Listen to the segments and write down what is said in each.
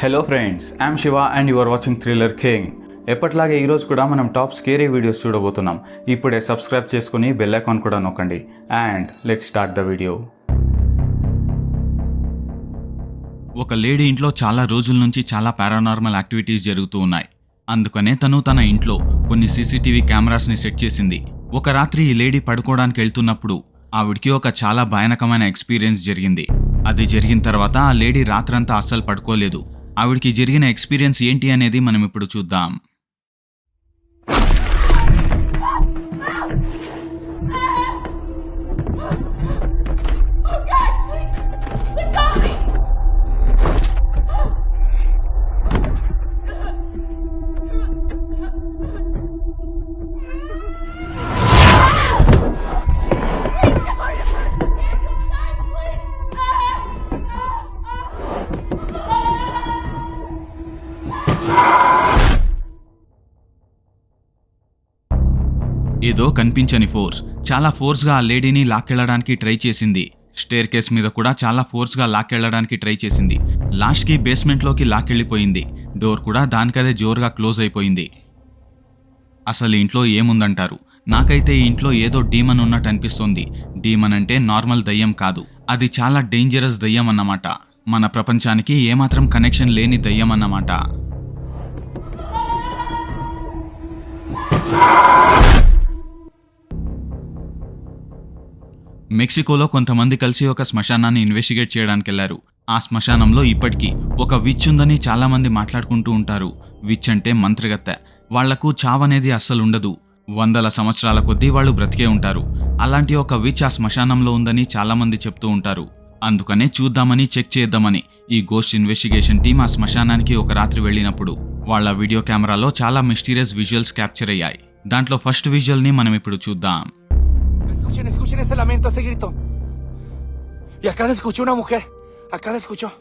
Hello friends I'm Shiva and you are watching thriller king ఎప్పటిలాగే ఈరోజు కూడా మనం టాప్ స్కేరీ వీడియోస్ చూడబోతున్నాం. ఇప్పుడే సబ్స్క్రైబ్ చేసుకుని బెల్ ఐకాన్ కూడా నొక్కండి. And let start the video ఒక లేడీ ఇంట్లో చాలా రోజుల నుంచి చాలా పారానార్మల్ యాక్టివిటీస్ జరుగుతూ ఉన్నాయి. అందుకనే తను తన ఇంట్లో కొన్ని సీసీటీవీ కెమెరాస్ని సెట్ చేసింది. ఒక రాత్రి ఈ లేడీ పడుకోవడానికి వెళ్తున్నప్పుడు ఆవిడికి ఒక చాలా భయానకమైన ఎక్స్పీరియన్స్ జరిగింది. అది జరిగిన తర్వాత ఆ లేడీ రాత్రంతా అస్సలు పడుకోలేదు. ఆవిడికి జరిగిన ఎక్స్పీరియన్స్ ఏంటి అనేది మనం ఇప్పుడు చూద్దాం. ఏదో కనిపించని ఫోర్స్. చాలా ఫోర్స్గా ఆ లేడీని లాక్కెళ్ళడానికి ట్రై చేసింది. స్టేర్ కేస్ మీద కూడా చాలా ఫోర్స్గా లాక్కెళ్ళడానికి ట్రై చేసింది. లాస్ట్కి బేస్మెంట్లోకి లాక్కెళ్ళిపోయింది. డోర్ కూడా దానికదే జోరుగా క్లోజ్ అయిపోయింది. అసలు ఇంట్లో ఏముందంటారు? నాకైతే ఈ ఇంట్లో ఏదో డీమన్ ఉన్నట్టు అనిపిస్తోంది. డీమన్ అంటే నార్మల్ దయ్యం కాదు. అది చాలా డేంజరస్ దయ్యం అన్నమాట. మన ప్రపంచానికి ఏమాత్రం కనెక్షన్ లేని దయ్యం అన్నమాట. మెక్సికోలో కొంతమంది కలిసి ఒక శ్మశానాన్ని ఇన్వెస్టిగేట్ చేయడానికి వెళ్ళారు ఆ శ్మశానంలో ఇప్పటికీ ఒక విచ్ ఉందని చాలామంది మాట్లాడుకుంటూ ఉంటారు. విచ్ అంటే మంత్రగత్తె. వాళ్ళకు చావనేది అస్సలు ఉండదు వందల సంవత్సరాల కొద్దీ వాళ్ళు బ్రతికే ఉంటారు. అలాంటి ఒక విచ్ ఆ శ్మశానంలో ఉందని చాలామంది చెప్తూ ఉంటారు. అందుకనే చూద్దామని చెక్ చేద్దామని ఈ గోస్ట్ ఇన్వెస్టిగేషన్ టీం ఆ శ్మశానానికి ఒక రాత్రి వెళ్ళినప్పుడు వాళ్ళ వీడియో కెమెరాలో చాలా మిస్టీరియస్ విజువల్స్ క్యాప్చర్ అయ్యాయి. దాంట్లో ఫస్ట్ విజువల్ని మనం ఇప్పుడు చూద్దాం. Escuchen, escuchen ese lamento, ese grito. Y acá se escuchó una mujer. Acá se escuchó.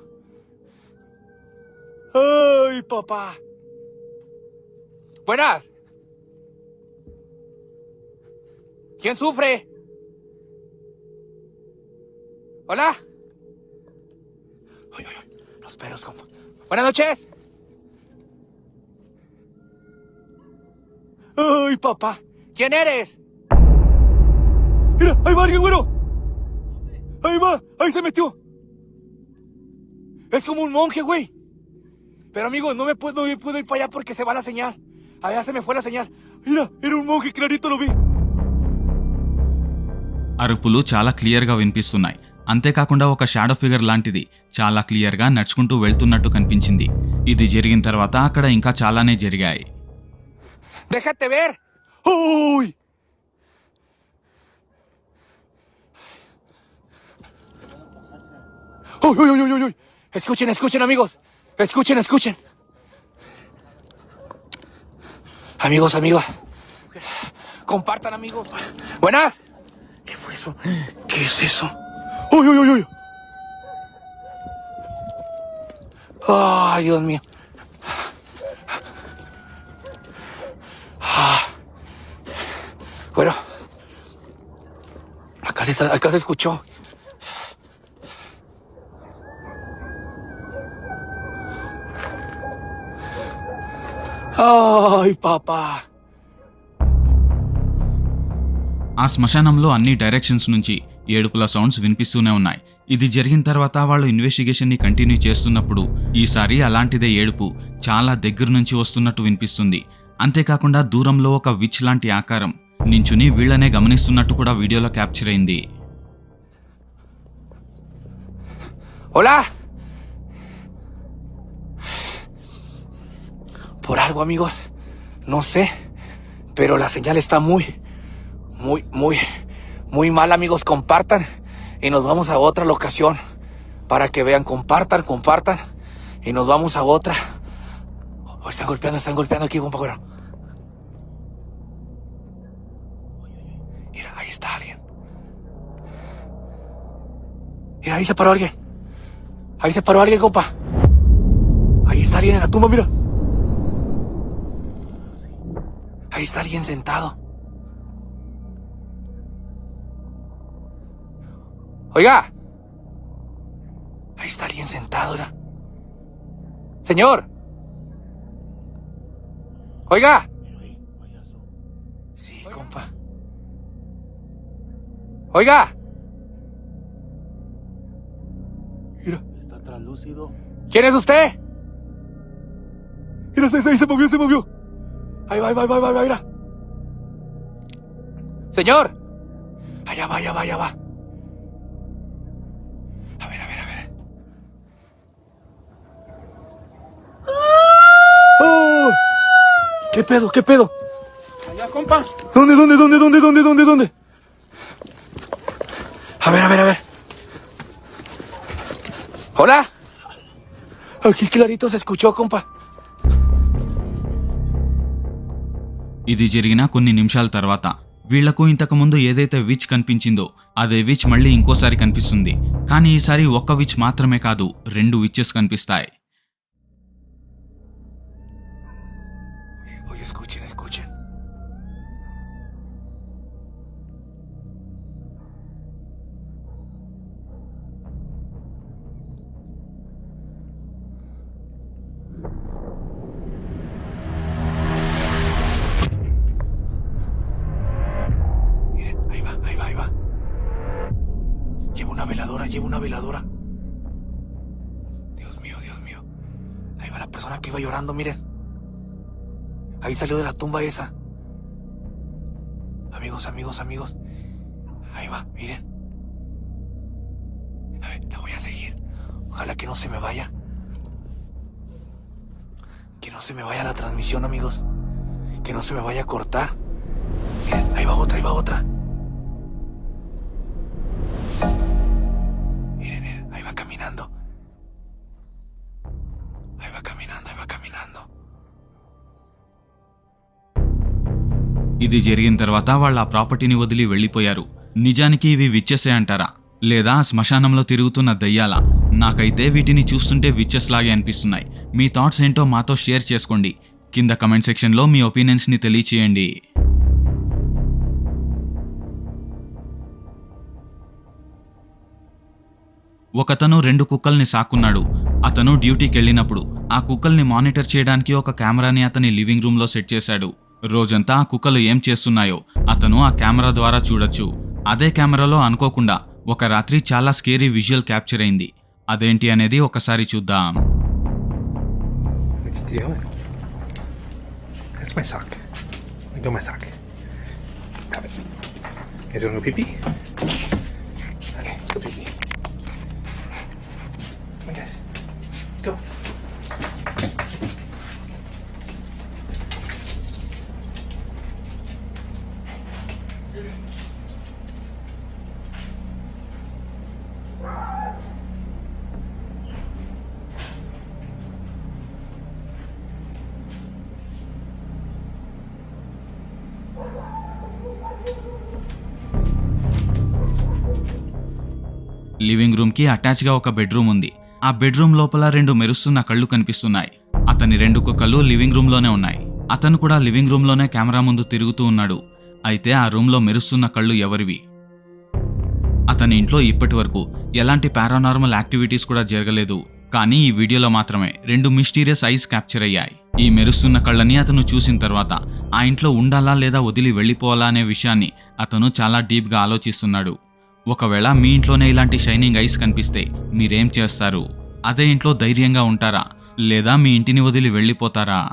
¡Ay, papá! Buenas. ¿Quién sufre? Hola. Ay, ay, ay. Los perros, compa. Buenas noches. ¡Ay, papá! ¿Quién eres? Mira, ahí va alguien, güero. Ahí va, ahí se metió. Es como un monje, güey. Pero amigo, no me puedo, no me puedo ir para allá porque se va la señal. Allá se me fue la señal. Mira, era un monje, clarito lo vi. అరుపులు చాలా క్లియర్గా వినిపిస్తున్నాయి అంతేకాకుండా ఒక shadow figure లాంటిది చాలా క్లియర్గా నడుచుకుంటూ వెళ్తున్నట్టు కనిపించింది ఇది జరిగిన తర్వాత అక్కడ ఇంకా చాలానే జరిగాయి Déjate ver. ¡Uy! ¡Uy, uy, uy, uy, uy! Escuchen, escuchen, amigos. Escuchen, escuchen. Amigos, amigos. Compartan, amigos. Buenas. ¿Qué fue eso? ¿Qué es eso? ¡Uy, uy, uy, uy! ¡Ay, Dios mío! Ah. Bueno. Acá se escuchó. ¡Ay, papá! ఆ శ్మశానంలో అన్ని directions నుంచి ఏడుపుల sounds వినిపిస్తూనే ఉన్నాయి ఇది జరిగిన తర్వాత వాళ్ళు ఇన్వెస్టిగేషన్ని continue చేస్తున్నప్పుడు ఈసారి అలాంటిదే ఏడుపు చాలా దగ్గర నుంచి వస్తున్నట్టు వినిపిస్తుంది అంతేకాకుండా దూరంలో ఒక విచ్ లాంటి ఆకారం నించుని వీళ్ళనే గమనిస్తున్నట్టు కూడా వీడియోలో క్యాప్చర్ అయింది ¡Hola! Por algo, amigos. No sé. Pero la señal está muy, muy, muy, muy mal, amigos. Compartan. Y nos vamos a otra locación. Para que vean, compartan, compartan. Y nos vamos a otra. Oh, están golpeando, están golpeando aquí, compa. Mira, ahí está alguien. Mira, ahí se paró alguien. Ahí se paró alguien, compa. Ahí está alguien en la tumba, mira. Ahí está alguien sentado. Oiga. Ahí está alguien sentado, mira. Señor. Oiga. Sí, compa. Oiga. Mira. Está translúcido. ¿Quién es usted? Mira, se, se, se movió, se movió. Ahí va, ahí va, ahí va, ahí va, mira. Señor. Allá va, allá va, allá va. A ver, a ver, a ver. ¡Oh! ¿Qué pedo, qué pedo? Allá, compa. ¿Dónde, dónde, dónde, dónde, dónde, dónde, dónde? A ver, a ver, a ver. Hola. Aquí clarito se escuchó, compa. ఇది జరిగిన కొన్ని నిమిషాల తర్వాత. వీళ్ళకు ఇంతకుముందు ఏదైతే which కనిపించిందో అదే which మళ్ళీ ఇంకోసారి కనిపిస్తుంది. కానీ ఈసారి ఒక్క విచ్ మాత్రమే కాదు రెండు విచెస్ కనిపిస్తాయి. Veladora. Dios mío, Dios mío. Ahí va la persona que iba llorando, miren. Ahí salió de la tumba esa. Amigos, amigos, amigos. Ahí va, miren. A ver, la voy a seguir. Ojalá que no se me vaya. Que no se me vaya la transmisión, amigos. Que no se me vaya a cortar. Ahí va otra, ahí va otra. ఇది జరిగిన తర్వాత వాళ్ళ ఆ ప్రాపర్టీని వదిలి వెళ్ళిపోయారు. నిజానికి ఇవి విచ్చెసే అంటారా లేదా శ్మశానంలో తిరుగుతున్న దయ్యాలా? నాకైతే వీటిని చూస్తుంటే విచ్చెస్లాగే అనిపిస్తున్నాయి. మీ థాట్స్ ఏంటో మాతో షేర్ చేసుకోండి. కింద కమెంట్ సెక్షన్లో మీ ఒపీనియన్స్ని తెలియచేయండి. ఒకతను రెండు కుక్కల్ని సాకున్నాడు అతను డ్యూటీకి వెళ్ళినప్పుడు ఆ కుక్కల్ని మానిటర్ చేయడానికి ఒక కెమెరాని అతని లివింగ్ రూమ్లో సెట్ చేశాడు. రోజంతా ఆ కుక్కలు ఏం చేస్తున్నాయో అతను ఆ కెమెరా ద్వారా చూడొచ్చు. అదే కెమెరాలో అనుకోకుండా ఒక రాత్రి చాలా స్కేరీ విజువల్ క్యాప్చర్ అయింది. అదేంటి అనేది ఒకసారి చూద్దాం. Okay, so no pee-pee? Okay, go pee-pee. Living రూమ్కి అటాచ్గా ఒక బెడ్రూమ్ ఉంది. ఆ బెడ్రూమ్ లోపల రెండు మెరుస్తున్న కళ్ళు కనిపిస్తున్నాయి. అతని రెండు కుక్కలు లివింగ్ రూమ్లోనే ఉన్నాయి. అతను కూడా లివింగ్ రూమ్లోనే కెమెరా ముందు తిరుగుతూ ఉన్నాడు. అయితే ఆ రూమ్లో మెరుస్తున్న కళ్ళు ఎవరివి? అతని ఇంట్లో ఇప్పటి వరకు ఎలాంటి పారానార్మల్ యాక్టివిటీస్ కూడా జరగలేదు. కానీ ఈ వీడియోలో మాత్రమే రెండు మిస్టీరియస్ ఐస్ క్యాప్చర్ అయ్యాయి. ఈ మెరుస్తున్న కళ్ళని అతను చూసిన తర్వాత ఆ ఇంట్లో ఉండాలా లేదా వదిలి వెళ్ళిపోవాలా అనే విషయాన్ని అతను చాలా డీప్గా ఆలోచిస్తున్నాడు. ఒకవేళ మీ ఇంట్లోనే ఇలాంటి షైనింగ్ ఐస్ కనిపిస్తే మీరేం చేస్తారు? అదే ఇంట్లో ధైర్యంగా ఉంటారా? లేదా మీ ఇంటిని వదిలి వెళ్ళిపోతారా?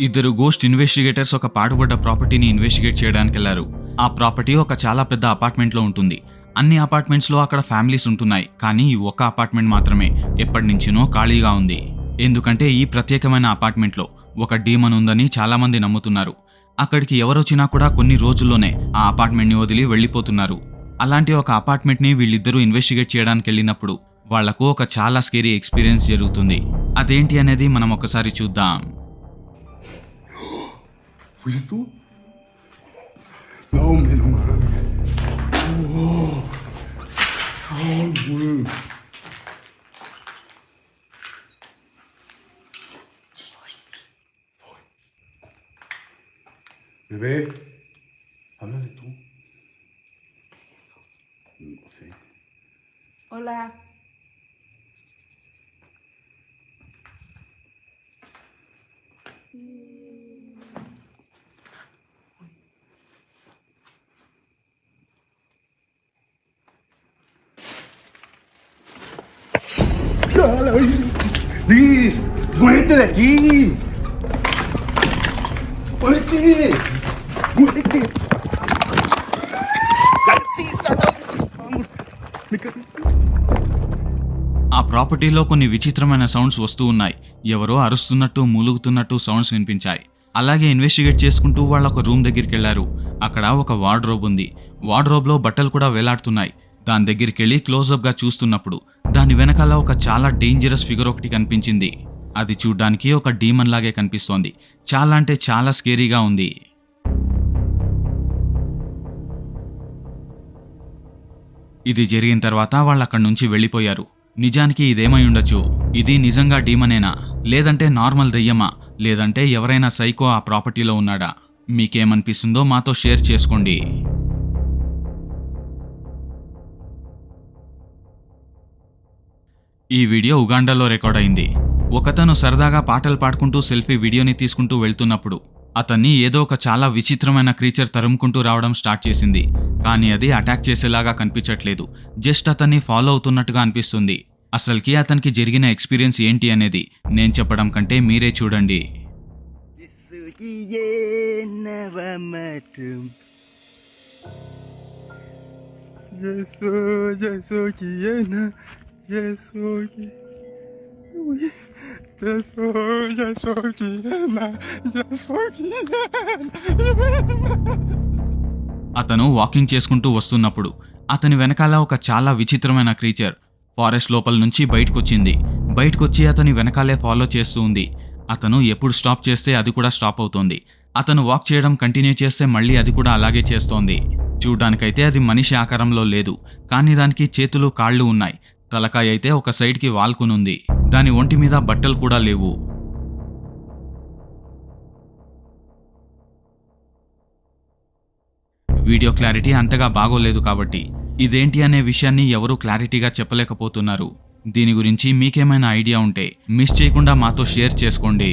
ఇద్దరు గోస్ట్ ఇన్వెస్టిగేటర్స్ ఒక పాడుబడ్డ ప్రాపర్టీని ఇన్వెస్టిగేట్ చేయడానికి వెళ్ళారు ఆ ప్రాపర్టీ ఒక చాలా పెద్ద అపార్ట్మెంట్లో ఉంటుంది. అన్ని అపార్ట్మెంట్స్లో అక్కడ ఫ్యామిలీస్ ఉంటున్నాయి. కానీ ఈ ఒక్క అపార్ట్మెంట్ మాత్రమే. ఎప్పటి నుంచినో ఖాళీగా ఉంది. ఎందుకంటే ఈ ప్రత్యేకమైన అపార్ట్మెంట్లో ఒక డీమన్ ఉందని చాలామంది నమ్ముతున్నారు. అక్కడికి ఎవరొచ్చినా కూడా కొన్ని రోజుల్లోనే ఆ అపార్ట్మెంట్ని వదిలి వెళ్ళిపోతున్నారు. అలాంటి ఒక అపార్ట్మెంట్ని వీళ్ళిద్దరూ ఇన్వెస్టిగేట్ చేయడానికి వెళ్ళినప్పుడు వాళ్ళకు ఒక చాలా స్కేరీ ఎక్స్పీరియన్స్ జరుగుతుంది. అదేంటి అనేది మనం ఒకసారి చూద్దాం. Bebé, háblale tú. No sé. Hola. ¡Liz! ¡Muérete de aquí! ఆ ప్రాపర్టీలో కొన్ని విచిత్రమైన సౌండ్స్ వస్తూ ఉన్నాయి. ఎవరో అరుస్తున్నట్టు మూలుగుతున్నట్టు సౌండ్స్ వినిపించాయి. అలాగే ఇన్వెస్టిగేట్ చేసుకుంటూ వాళ్ళ ఒక రూమ్ దగ్గరికి వెళ్ళారు అక్కడ ఒక వార్డ్రోబ్ ఉంది. వార్డ్రోబ్లో బట్టలు కూడా వేలాడుతున్నాయి. దాని దగ్గరికి వెళ్ళి క్లోజప్గా చూస్తున్నప్పుడు దాని వెనకాల ఒక చాలా డేంజరస్ ఫిగర్ ఒకటి కనిపించింది. అది చూడ్డానికి ఒక డీమన్ లాగే కనిపిస్తోంది. చాలా అంటే చాలా స్కేరీగా ఉంది. ఇది జరిగిన తర్వాత వాళ్ళు అక్కడి నుంచి వెళ్ళిపోయారు. నిజానికి ఇదేమై ఉండొచ్చు? ఇది నిజంగా డీమనేనా? లేదంటే నార్మల్ దెయ్యమా? లేదంటే ఎవరైనా సైకో ఆ ప్రాపర్టీలో ఉన్నాడా? మీకేమనిపిస్తుందో మాతో షేర్ చేసుకోండి. ఈ వీడియో ఉగాండాలో రికార్డ్ అయింది. ఒకతను సరదాగా పాటలు పాడుకుంటూ సెల్ఫీ వీడియోని తీసుకుంటూ వెళ్తున్నప్పుడు అతన్ని ఏదో ఒక చాలా విచిత్రమైన క్రీచర్ తరుముకుంటూ రావడం స్టార్ట్ చేసింది కానీ అది అటాక్ చేసేలాగా కనిపించట్లేదు జస్ట్ అతన్ని ఫాలో అవుతున్నట్టుగా అనిపిస్తుంది అసలుకి అతనికి జరిగిన ఎక్స్పీరియన్స్ ఏంటి అనేది నేను చెప్పడం కంటే మీరే చూడండి జసో జసో quiena, yeso, Uy, yeso, yeso, quiena, yeso, అతను వాకింగ్ చేసుకుంటూ వస్తున్నప్పుడు అతని వెనకాల ఒక చాలా విచిత్రమైన క్రీచర్ ఫారెస్ట్ లోపల నుంచి బయటకొచ్చింది. బయటకొచ్చి అతని వెనకాలే ఫాలో చేస్తూ ఉంది. అతను ఎప్పుడు స్టాప్ చేస్తే అది కూడా స్టాప్ అవుతోంది. అతను వాక్ చేయడం కంటిన్యూ చేస్తే మళ్ళీ అది కూడా అలాగే చేస్తోంది. చూడ్డానికైతే అది మనిషి ఆకారంలో లేదు. కానీ దానికి చేతులు కాళ్ళు ఉన్నాయి. తలకాయ అయితే ఒక సైడ్కి వాల్కునుంది. దాని ఒంటి మీద బట్టలు కూడా లేవు. వీడియో క్లారిటీ అంతగా బాగోలేదు కాబట్టి ఇదేంటి అనే విషయాన్ని ఎవరూ క్లారిటీగా చెప్పలేకపోతున్నారు. దీని గురించి మీకేమైనా ఐడియా ఉంటే మిస్ చేయకుండా మాతో షేర్ చేసుకోండి.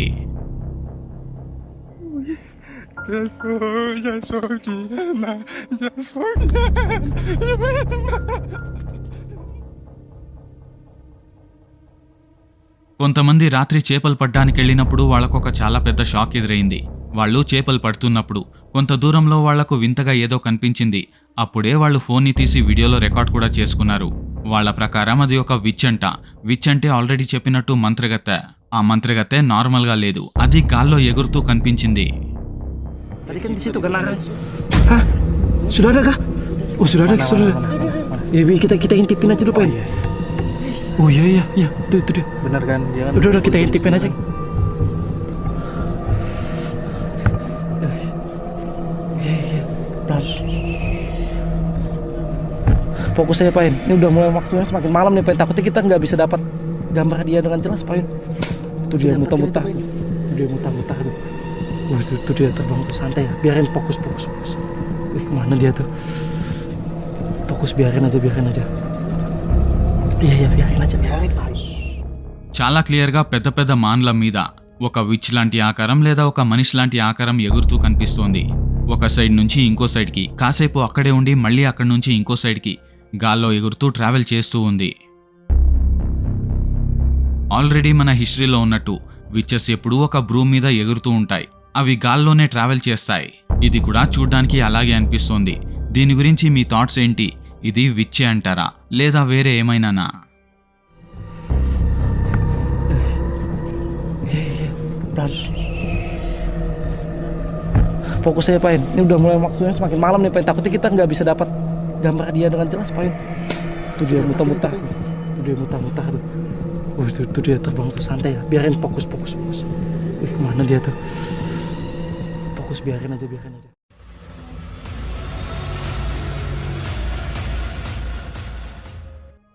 కొంతమంది రాత్రి చేపలు పడ్డానికి వెళ్ళినప్పుడు వాళ్ళకొక చాలా పెద్ద షాక్ ఎదురైంది. వాళ్ళు చేపలు పడుతున్నప్పుడు కొంత దూరంలో వాళ్ళకు వింతగా ఏదో కనిపించింది. అప్పుడే వాళ్ళు ఫోన్ని తీసి వీడియోలో రికార్డ్ కూడా చేసుకున్నారు. వాళ్ళ ప్రకారం అది ఒక విచ్ అంట. విచ్ అంటే ఆల్రెడీ చెప్పినట్టు మంత్రగత్తె. ఆ మంత్రగత్తె నార్మల్గా లేదు. అది గాల్లో ఎగురుతూ కనిపించింది. Sudah ada kah? Oh sudah ada, sudah ada. Kita kita intipin aja dulu, Oh iya iya iya, itu itu dia. Benar kan? Dia kan Udah udah kita intipin aja. Iya iya. Pelan. Fokus aja, Pain. Ini udah mulai waktunya semakin malam nih, Pain. Takutnya kita nggak bisa dapat gambar dia dengan jelas, Pain. Itu dia muta-muta. Itu dia muta-muta. Wah, itu, itu dia terbang ke santai ya. Biarin fokus, fokus, fokus. Wih, ke mana dia tuh? Fokus, biarin aja, biarin aja. చాలా క్లియర్గా పెద్ద పెద్ద మాన్ల మీద ఒక which లాంటి ఆకారం లేదా ఒక మనిషి లాంటి ఆకారం ఎగురుతూ కనిపిస్తోంది. ఒక సైడ్ నుంచి ఇంకో సైడ్కి కాసేపు అక్కడే ఉండి మళ్ళీ అక్కడి నుంచి ఇంకో సైడ్కి గాల్లో ఎగురుతూ ట్రావెల్ చేస్తూ ఉంది. ఆల్రెడీ మన హిస్టరీలో ఉన్నట్టు విచెస్ ఎప్పుడూ ఒక బ్రూమ్ మీద ఎగురుతూ ఉంటాయి. అవి గాల్లోనే ట్రావెల్ చేస్తాయి. ఇది కూడా చూడ్డానికి అలాగే అనిపిస్తోంది. దీని గురించి మీ థాట్స్ ఏంటి? ఇది విచ్చే అంటారా లేదా వేరే ఏమైనానా Iya, iya, pelan. Fokus aja, Pain. Ini udah mulai waktunya semakin malam nih, Pain. Takutnya kita nggak bisa dapat gambar dia dengan jelas, Pain. Itu dia muta-muta. Itu dia muta-muta tuh. Oh, itu, itu dia terbang ke santai ya. Biarin fokus, fokus, fokus. Wih, kemana dia tuh? Fokus, biarin aja, biarin aja.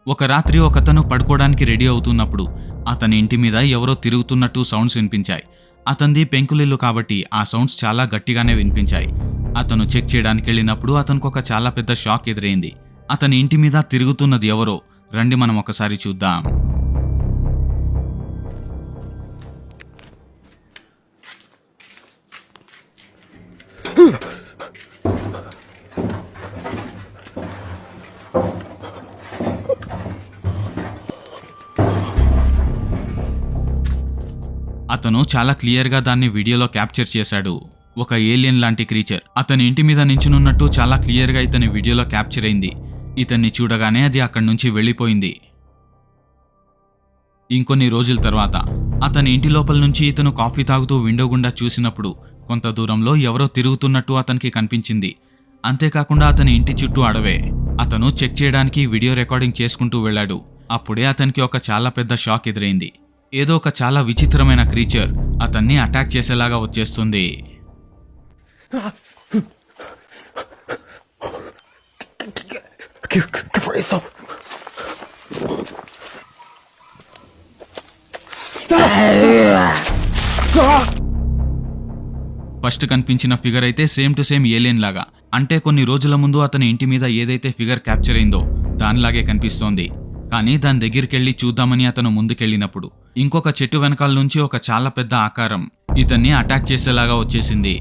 ఒక రాత్రి ఒకతను పడుకోవడానికి ready అవుతున్నప్పుడు అతని ఇంటి మీద ఎవరో తిరుగుతున్నట్టు sounds వినిపించాయి. అతనిది పెంకులిల్లు కాబట్టి ఆ సౌండ్స్ చాలా గట్టిగానే వినిపించాయి. అతను చెక్ చేయడానికి వెళ్ళినప్పుడు అతనికి ఒక చాలా పెద్ద షాక్ ఎదురైంది. అతని ఇంటి మీద తిరుగుతున్నది ఎవరో రండి మనం ఒకసారి చూద్దాం. అతను చాలా క్లియర్గా దాన్ని వీడియోలో క్యాప్చర్ చేశాడు. ఒక ఏలియన్ లాంటి క్రీచర్. అతని ఇంటి మీద నించునున్నట్టు చాలా క్లియర్గా ఇతని వీడియోలో క్యాప్చర్ అయింది. ఇతన్ని చూడగానే అది అక్కడి నుంచి వెళ్ళిపోయింది. ఇంకొన్ని రోజుల తర్వాత అతని ఇంటి లోపల నుంచి ఇతను కాఫీ తాగుతూ విండో గుండా చూసినప్పుడు కొంత దూరంలో ఎవరో తిరుగుతున్నట్టు అతనికి కనిపించింది. అంతేకాకుండా అతని ఇంటి చుట్టూ అడవే. అతను చెక్ చేయడానికి వీడియో రికార్డింగ్ చేసుకుంటూ వెళ్ళాడు. అప్పుడే అతనికి ఒక చాలా పెద్ద షాక్ ఎదురైంది. ఏదో ఒక చాలా విచిత్రమైన క్రీచర్ అతన్ని అటాక్ చేసేలాగా వచ్చేస్తుంది. ఫస్ట్ కనిపించిన ఫిగర్ అయితే సేమ్ టు సేమ్ ఏలియన్ లాగా. అంటే కొన్ని రోజుల ముందు అతని ఇంటి మీద ఏదైతే ఫిగర్ క్యాప్చర్ అయిందో దానిలాగే కనిపిస్తోంది. కానీ దాని దగ్గరికెళ్ళి చూద్దామని అతను ముందుకెళ్ళినప్పుడు ఇంకొక చెట్టు వెనకాల నుంచి ఒక చాలా పెద్ద ఆకారం ఇతన్ని అటాక్ చేసేలాగా వచ్చేసింది.